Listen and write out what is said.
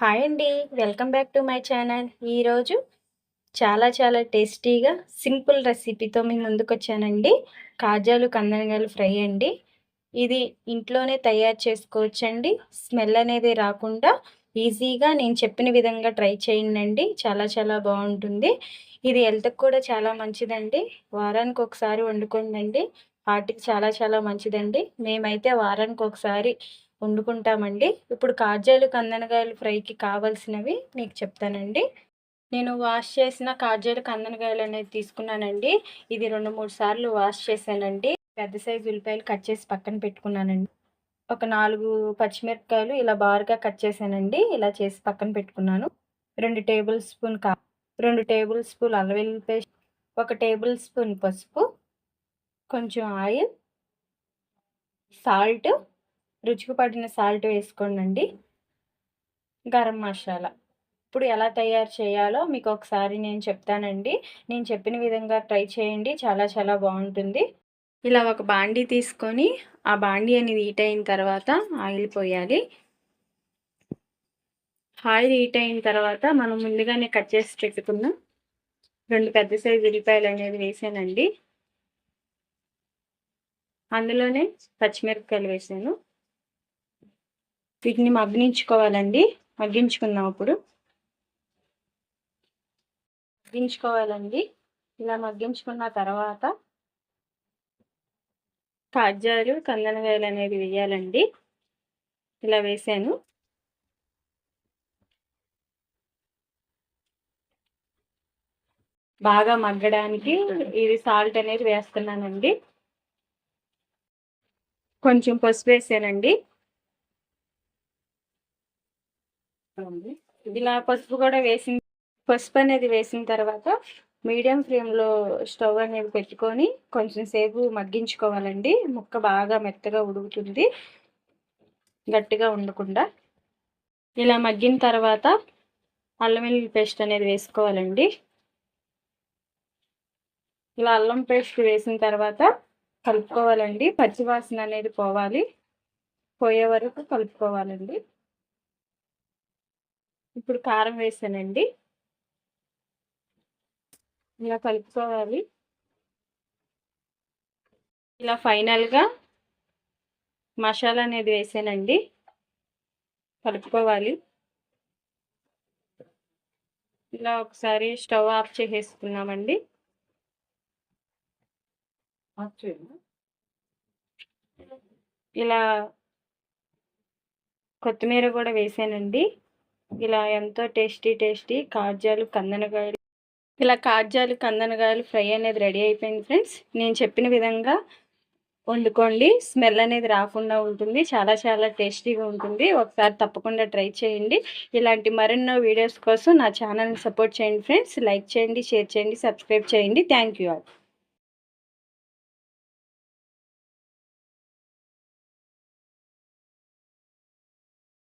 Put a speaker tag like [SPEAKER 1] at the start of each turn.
[SPEAKER 1] Hi అండి welcome back to my channel. ఈరోజు చాలా చాలా టేస్టీగా సింపుల్ రెసిపీతో మేము ముందుకు వచ్చానండి. కాజాలు కందనగాయలు ఫ్రై అండి. ఇది ఇంట్లోనే తయారు చేసుకోవచ్చండి. స్మెల్ అనేది రాకుండా ఈజీగా నేను చెప్పిన విధంగా ట్రై చేయండి చాలా చాలా బాగుంటుంది. ఇది హెల్త్కి కూడా చాలా మంచిదండి. వారానికి ఒకసారి వండుకోండి వాటికి చాలా చాలా మంచిదండి. మేమైతే వారానికి ఒకసారి వండుకుంటామండి. ఇప్పుడు కాజాలు కందనకాయలు ఫ్రైకి కావాల్సినవి మీకు చెప్తానండి. నేను వాష్ చేసిన కాజాలు కందనకాయలు అనేది తీసుకున్నానండి. ఇది రెండు మూడు సార్లు వాష్ చేశానండి. పెద్ద సైజు ఉల్లిపాయలు కట్ చేసి పక్కన పెట్టుకున్నానండి. ఒక నాలుగు పచ్చిమిరపకాయలు ఇలా బారుగా కట్ చేశానండి. ఇలా చేసి పక్కన పెట్టుకున్నాను. రెండు టేబుల్ స్పూన్ కా రెండు టేబుల్ స్పూన్ అల్లవెల్లి పేస్ట్ ఒక టేబుల్ స్పూన్ పసుపు కొంచెం ఆయిల్ సాల్ట్ రుచికి పడిన సాల్ట్ వేసుకోండి గరం మసాలా. ఇప్పుడు ఎలా తయారు చేయాలో మీకు ఒకసారి నేను చెప్తానండి. నేను చెప్పిన విధంగా ట్రై చేయండి. చాలా చాలా బాగుంటుంది. ఇలా ఒక బాండీ తీసుకొని ఆ బాండీ అనేది హీట్ అయిన తర్వాత ఆయిల్ పోయాలి. ఆయిల్ హీట్ అయిన తర్వాత మనం ముందుగానే కట్ చేసి పెట్టుకున్న రెండు పెద్ద సైజు ఉల్లిపాయలు అనేది వేసానండి. అందులోనే పచ్చిమిరపకాయలు వేసాను. వీటిని మగ్గించుకోవాలండి. మగ్గించుకుందాం అప్పుడు మగ్గించుకోవాలండి. ఇలా మగ్గించుకున్న తర్వాత కాజాలు కందనగాయలు అనేది వేయాలండి. ఇలా వేసాను. బాగా మగ్గడానికి ఇది సాల్ట్ అనేది వేస్తున్నానండి. కొంచెం పసుపు వేసానండి. ఇలా పసుపు కూడా వేసిన పసుపు అనేది వేసిన తర్వాత మీడియం ఫ్లేమ్లో స్టవ్ అనేది పెట్టుకొని కొంచెం సేపు మగ్గించుకోవాలండి. ముక్క బాగా మెత్తగా ఉడుకుతుంది. గట్టిగా ఉండకుండా. ఇలా మగ్గిన తర్వాత అల్లం వెల్లుల్లి పేస్ట్ అనేది వేసుకోవాలండి. ఇలా అల్లం పేస్ట్ వేసిన తర్వాత కలుపుకోవాలండి. పచ్చివాసన అనేది పోవాలి. పోయే వరకు కలుపుకోవాలండి. ఇప్పుడు కారం వేసానండి. ఇలా కలుపుకోవాలి. ఇలా ఫైనల్గా మసాలా అనేది వేసానండి. కలుపుకోవాలి. ఇలా ఒకసారి స్టవ్ ఆఫ్ చేసేసుకున్నామండి. ఇలా కొత్తిమీర కూడా వేసానండి. ఇలా ఎంతో టేస్టీ టేస్టీ కాజాలు కందనకాయలు ఇలా కాజాలు కందనకాయలు ఫ్రై అనేది రెడీ అయిపోయింది ఫ్రెండ్స్. నేను చెప్పిన విధంగా వండుకోండి. స్మెల్ అనేది రాకుండా ఉంటుంది. చాలా చాలా టేస్టీగా ఉంటుంది. ఒకసారి తప్పకుండా ట్రై చేయండి. ఇలాంటి మరెన్నో వీడియోస్ కోసం నా ఛానల్ని సపోర్ట్ చేయండి ఫ్రెండ్స్. లైక్ చేయండి షేర్ చేయండి సబ్స్క్రైబ్ చేయండి. Thank you all.